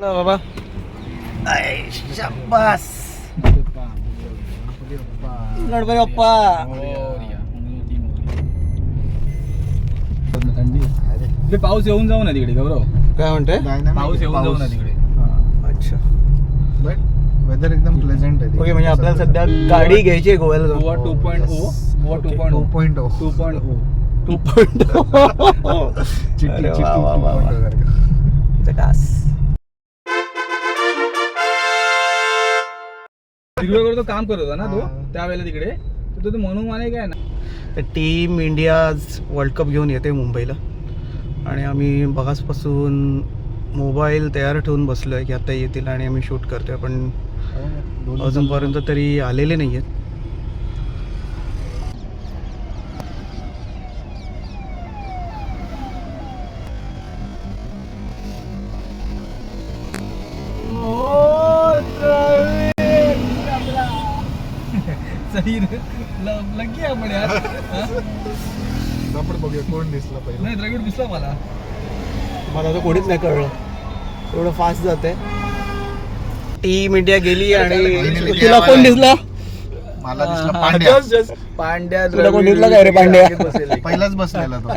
चला बाबा शाबास गणपती बाप्पा थंडी पाऊस येऊन जाऊ ना तिकडे गौरव. काय म्हणते? पाऊस येऊन जाऊ ना तिकडे. अच्छा. बट वेदर एकदम प्लेझेंट आहे ओके म्हणजे आपल्याला सध्या गाडी घ्यायची आहे गोव्याला Goa two point O Goa two point two O point O two point O two point चिट्टी अरे चिट्टी वा, वा, वा, वा. 2.0 सारखं. झकास हिरवेवर तो काम करत होता ना तो हा. त्यावेळेला तिकडे तर तो म्हणून माने काय ना टीम इंडिया वर्ल्ड कप घेऊन येते मुंबईला आणि आम्ही बघाचपासून मोबाईल तयार ठेवून बसलो आहे की आता येतील आणि आम्ही शूट करतोय पण अजूनपर्यंत तरी आलेले नाही आहेत आपण हा? बघूया कोण दिसला पहिला. नाही द्रविड दिसला मला. मला तर कोणीच नाही कळलं. एवढं फास्ट जाते टीम इंडिया गेली आणि तुला कोण दिसला? मला दिसला पांड्या. पांड्या तुला कोण दिसला काय रे पांड्या? पहिलाच बसलेला तो.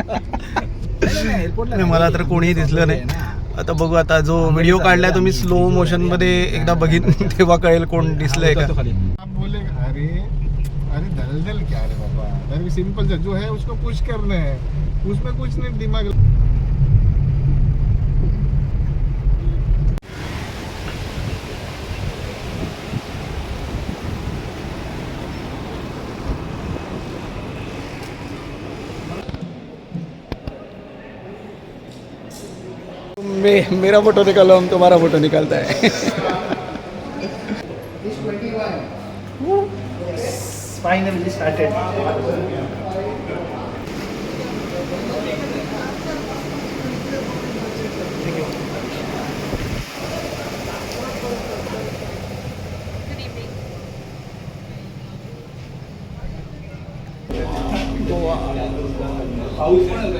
नाही, मला तर कोणीही दिसलं नाही. आता बघू आता जो व्हिडिओ काढलाय तुम्ही स्लो मोशनमध्ये एकदा बघिन तेव्हा कळेल कोण दिसलंय का. सिंपल से जो है उसको पुश करना है। उसमें कुछ नहीं दिमाग मे मेरा फ़ोटो निकालो हम तुम्हारा फ़ोटो निकालता है। फाइनली स्टार्टेड पाऊस पण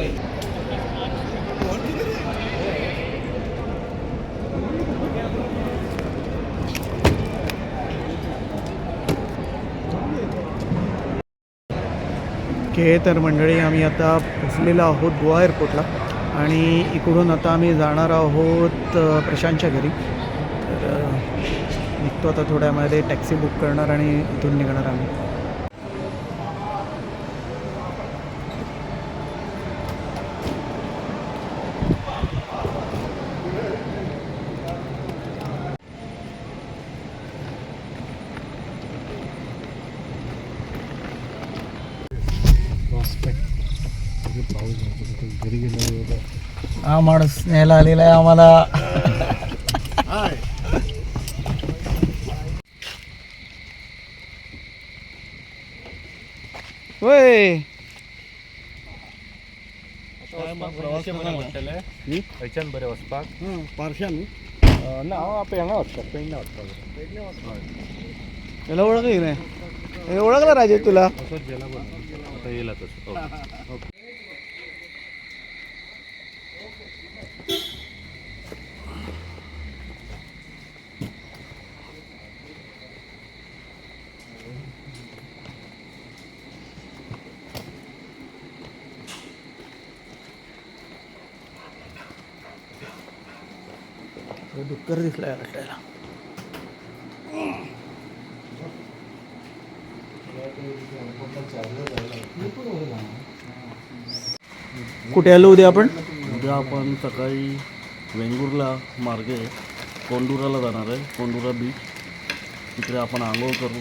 ओके तर मंडळी आम्ही आता पोचलेलो आहोत गोवा एअरपोर्टला आणि इकडून आता आम्ही जाणार आहोत प्रशांतच्या घरी. तर निघतो आता थोड्यामध्ये टॅक्सी बुक करणार आणि इथून निघणार आम्ही घरी गेलो हा माणूस न्यायला आलेला आहे आम्हाला. होय. खंयच्यान बरें वचपाक पार्शान. ना हांव पेडणा वचपाक पेडणा वचपाक त्याला ओळख नाही? हे ओळखला राजे तुला? तसोच गेला बरं आता येला तसं डुक्कर दिसला या रस्त्याला कुठे आलो उद्या आपण? उद्या आपण सकाळी वेंगुर्ला मार्गे कोंडुराला जाणार आहे कोंडुरा बीच तिकडे आपण आंघोळ करू.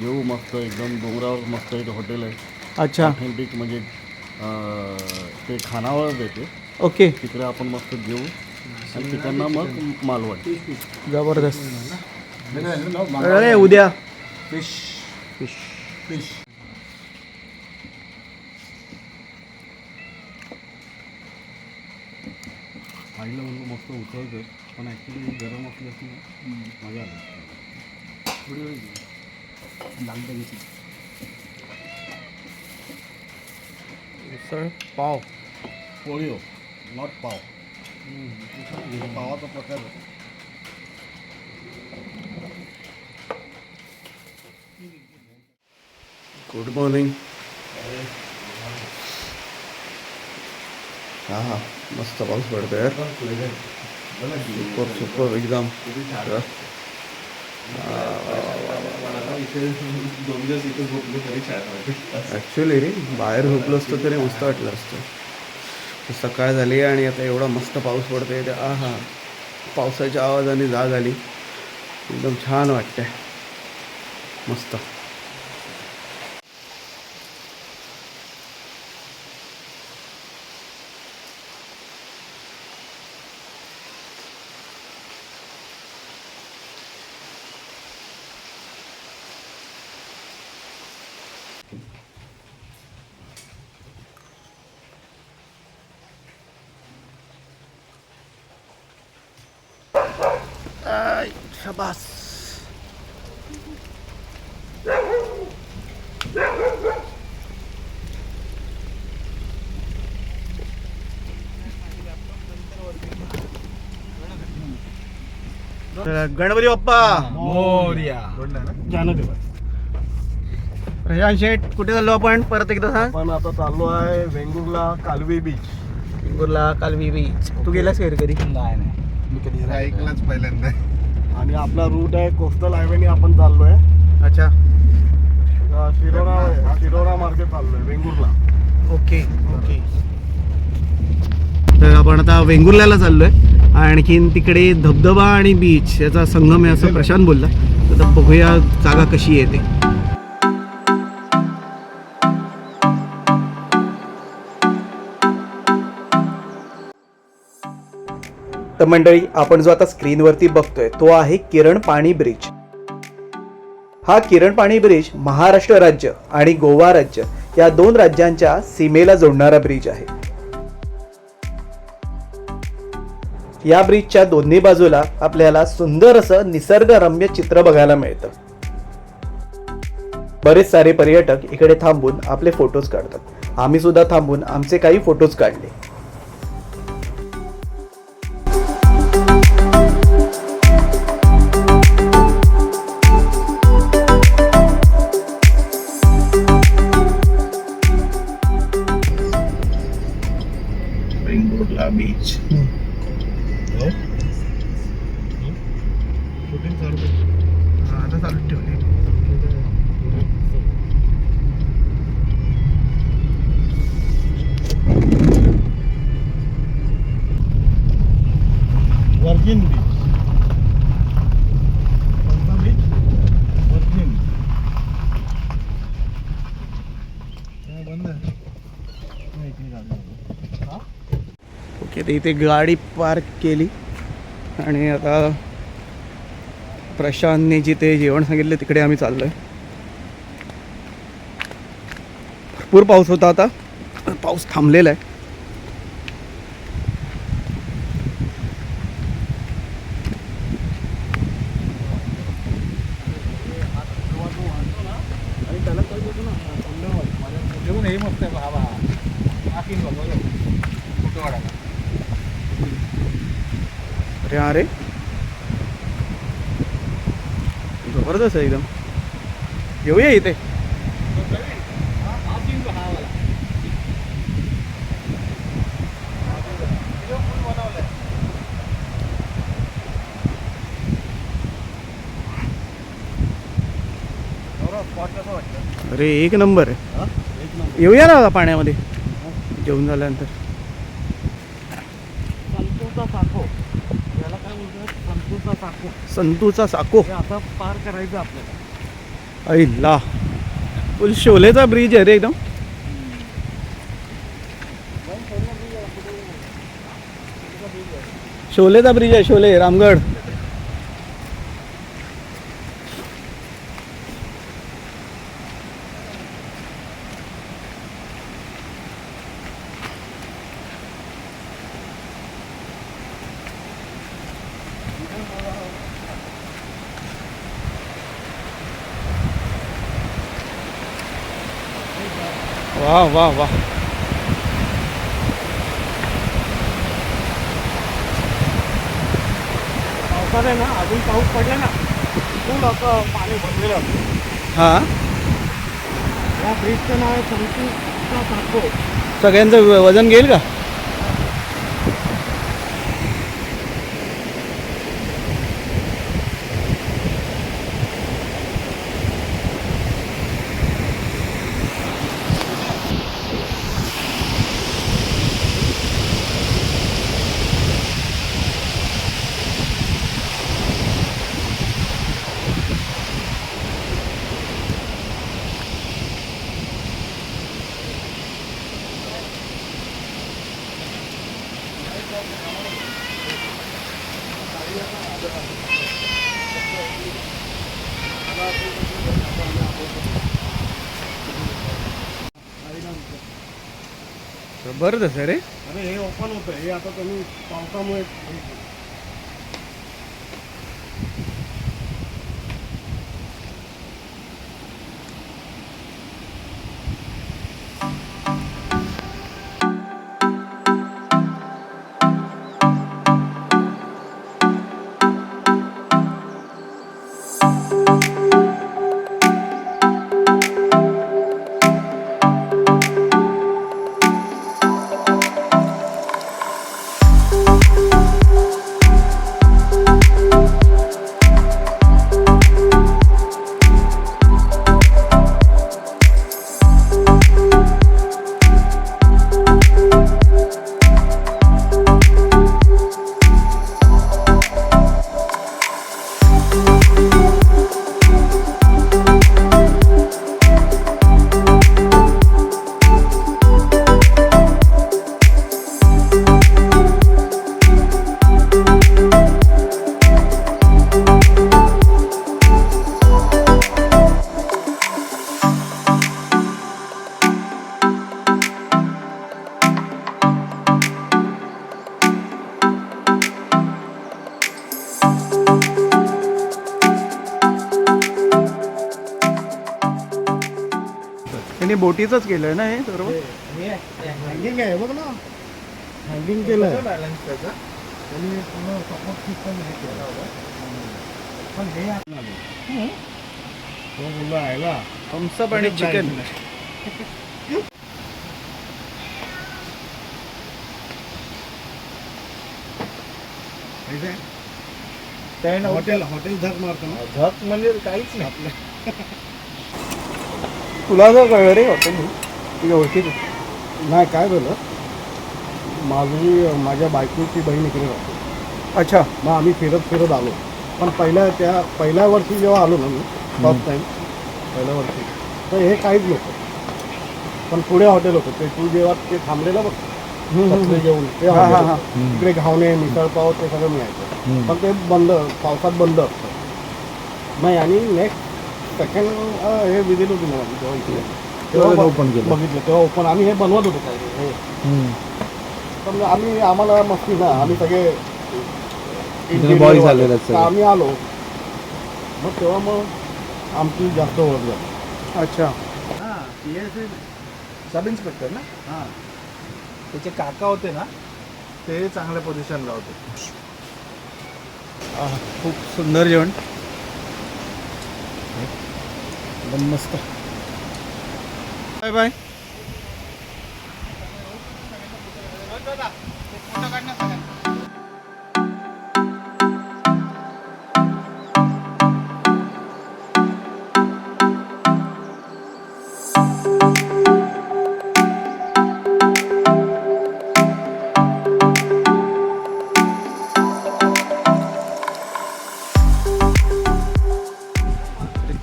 जेऊ मस्त एकदम डोंगरावर मस्त एक हॉटेल आहे. अच्छा. ऑथेंटिक म्हणजे अं, ते खानावळ देते ओके. तिकडे आपण मस्त जेऊ. आणि तिकडनं मग मालवण जबरदस्त अरे उद्या फिश फिश फिश आईला म्हणून मस्त उचलतं पण ॲक्च्युली गरम असली असली मजा आली उसळ पाव पोळीओ नॉट पाव पावाचा प्रकार गुड मॉर्निंग हा हा. मस्त पाऊस पडतोय यार सुपर सुपर एकदम. ॲक्च्युली रे बाहेर झोपलो असतो तरी मस्त वाटलं असतं. तर सकाळ झाली आणि आता एवढा मस्त पाऊस पडतोय ते आ हा पावसाच्या आवाजाने जाग आली. एकदम छान वाटतंय. मस्त. Ay, शाबास गणपती बाप्पा मोर्या प्रशांत शेठ कुठे चाललो आपण परत एकदा सांग आपण आता चाललो आहे वेंगुर्ला कालवे बीच गुरला कालवी बीच तू गेलास का रे कधी नाही नाही मी कधी ऐकलंच पहिल्यांदा आणि आपला रूट आहे कोस्टल हायवेने आपण चाललोय. अच्छा. अं, शिरोडा शिरोडा मार्गे चाललोय वेंगुर्ला. Okay okay. तर आपण आता वेंगुर्ल्याला चाललोय. आणखीन तिकडे धबधबा आणि बीच याचा संगम आहे असं प्रशांत बोलला. तर बघूया जागा कशी येते तर मंडळी आपण जो आता स्क्रीनवरती बघतोय तो आहे किरण पाणी ब्रिज. हा किरण पाणी ब्रिज महाराष्ट्र राज्य आणि गोवा राज्य या दोन राज्यांच्या सीमेला जोडणारा ब्रिज आहे. या ब्रिजच्या दोन्ही बाजूला आपल्याला सुंदर असं निसर्गरम्य चित्र बघायला मिळतं. बरेच सारे पर्यटक इकडे थांबून आपले फोटोज काढतात. आम्ही सुद्धा थांबून आमचे काही फोटोज काढले. तर इथे गाडी पार्क केली. आणि आता प्रशांतने जिथे जेवण सांगितलं तिकडे आम्ही चाललोय. भरपूर पाऊस होता आता. पाऊस थांबलेला आहे जेवण हे मस्त आहे बाबा आखीन बघा फोटो काढायला अरे अरे जबरदस्त आहे एकदम. येऊया इथे. अरे एक नंबर आहे. येऊया ना पाण्यामध्ये. जेवण झाल्यानंतर संतूरचा साखो याला काय संतूचा साको. हे आता पार करायचं आपल्याला. ऐला फुल शोलेचा ब्रिज आहे रे एकदम. शोलेचा ब्रिज आहे शोले रामगड. वा वा वा. पावसात आहे ना अजून पाऊस पडला ना खूप असं पाणी भरलेलं असतं. हां? या ब्रिजचं नाव आहे संतू सगळ्यांचं वजन घेईल का? बरं तसं रे. अरे हे ओपन होतं हे आता तुम्ही पावसामुळे. त्यांनी बोटीचंच केलंय ना हे सर्व? हँगिंग आहे बघ ना. हँगिंग केलं बॅलन्स त्याचा? त्यांनी पूर्ण सपोर्ट सिस्टम हे केलं होतं. पण हे आता आलं. तो बोलला आहे थम्सअप आणि चिकन हॉटेल हॉटेल झक मारतो ना. झक म्हणजे काहीच नाही. आपलं. तुला जर कळलं रे हॉटेल तुझ्या ओळखीत नाही काय झालं? माझी माझ्या बायकोची बहीण इकडे राहते. अच्छा. मग आम्ही फिरत फिरत आलो. पण पहिल्या त्या पहिल्या वर्षी जेव्हा आलो ना मी फर्स्ट टाईम पहिल्या वर्षी तर हे काहीच लोक पण पुढे हॉटेल होतं. ते तू जेव्हा ते थांबलेलं बघ. घेऊन ते हा, हा, हॉटेल. हा. होतं. तिकडे घावणे मिसळपाव ते सगळं मिळायचं पण ते बंद पावसात बंद असतं. नाही आणि नेक्स्ट सेकंड हे विजिट होती मला जेव्हा इकडे तेव्हा open केलं. बघितलं तेव्हा ओपन आम्ही हे बनवत होतो काय हे. पण आम्ही आम्हाला मस्ती ना आम्ही सगळे boys आलेले आहेत सगळे. तर आम्ही आलो. मग तेव्हा मग आमची जास्त ओळख झाली. अच्छा. सब इन्स्पेक्टर ना? हां. त्याचे काका होते ना ते चांगल्या पोझिशनला होते. खूप सुंदर जेवण. एकदम मस्त बाय बाय.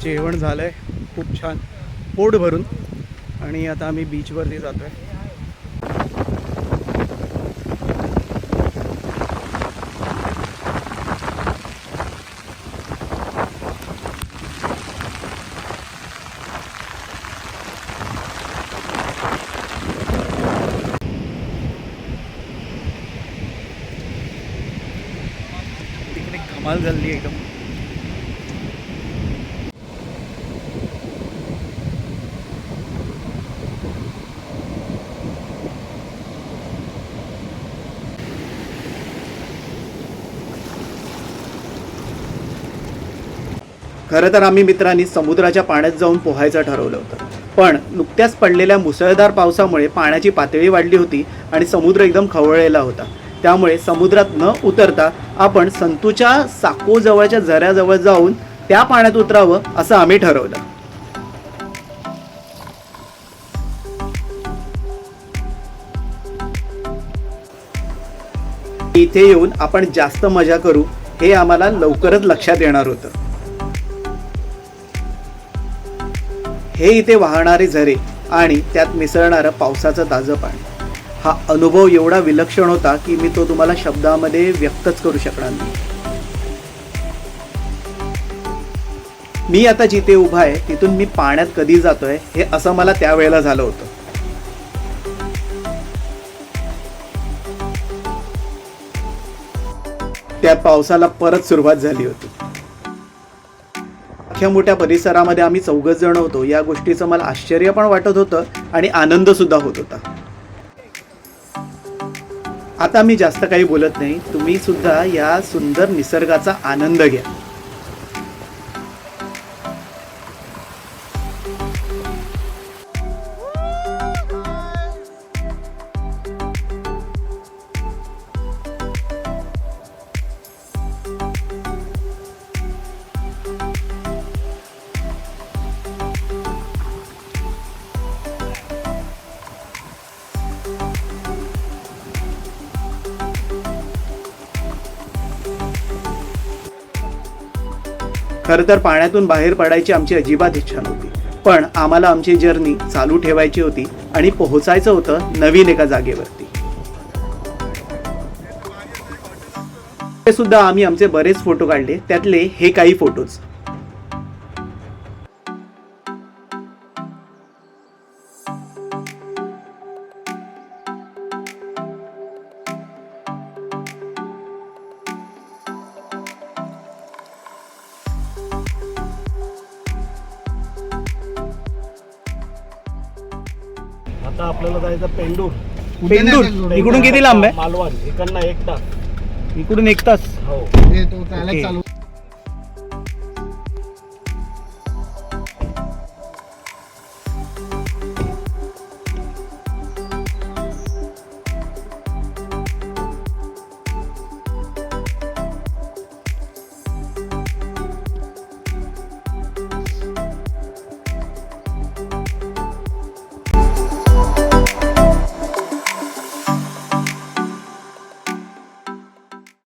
जेवण झालं आहे खूप छान पोट भरून आणि आता आम्ही बीचवरती जातो आहे तिकडे झाली एकदम. खरं तर आम्ही मित्रांनी समुद्राच्या पाण्यात जाऊन पोहायचं ठरवलं होतं. पण नुकत्याच पडलेल्या मुसळधार पावसामुळे पाण्याची पातळी वाढली होती आणि समुद्र एकदम खवळलेला होता. त्यामुळे समुद्रात न उतरता आपण संतूच्या साकोजवळच्या झऱ्याजवळ जाऊन त्या पाण्यात उतरावं असं आम्ही ठरवलं. इथे येऊन आपण जास्त मजा करू हे आम्हाला लवकरच लक्षात येणार होतं. हे इथे वाहणारे झरे आणि त्यात मिसळणारं पावसाचं ताजं पाणी. हा अनुभव एवढा विलक्षण होता की मी तो तुम्हाला शब्दामध्ये व्यक्तच करू शकणार नाही. मी आता जिथे उभा आहे तिथून मी पाण्यात कधी जातोय हे असं मला त्यावेळेला झालं होतं. त्या पावसाला परत सुरुवात झाली होती. इतक्या मोठ्या परिसरामध्ये आम्ही चौघच जण होतो. या गोष्टीचं मला आश्चर्य पण वाटत होतं आणि आनंद सुद्धा होत होता. आता मी जास्त काही बोलत नाही. तुम्ही सुद्धा या सुंदर निसर्गाचा आनंद घ्या. खरं तर पाण्यातून बाहेर पडायची आमची अजिबात इच्छा नव्हती. पण आम्हाला आमची जर्नी चालू ठेवायची होती आणि पोहोचायचं होतं नवीन एका जागेवरती. हे सुद्धा आम्ही आमचे बरेच फोटो काढले. त्यातले हे काही फोटोज जायचं पेंडूर. पेंडूर. इकडून किती लांब आहे? मालवण. इकडनं एक तास. इकडून एक तास. हो. ये तो चालत ओके. चालू.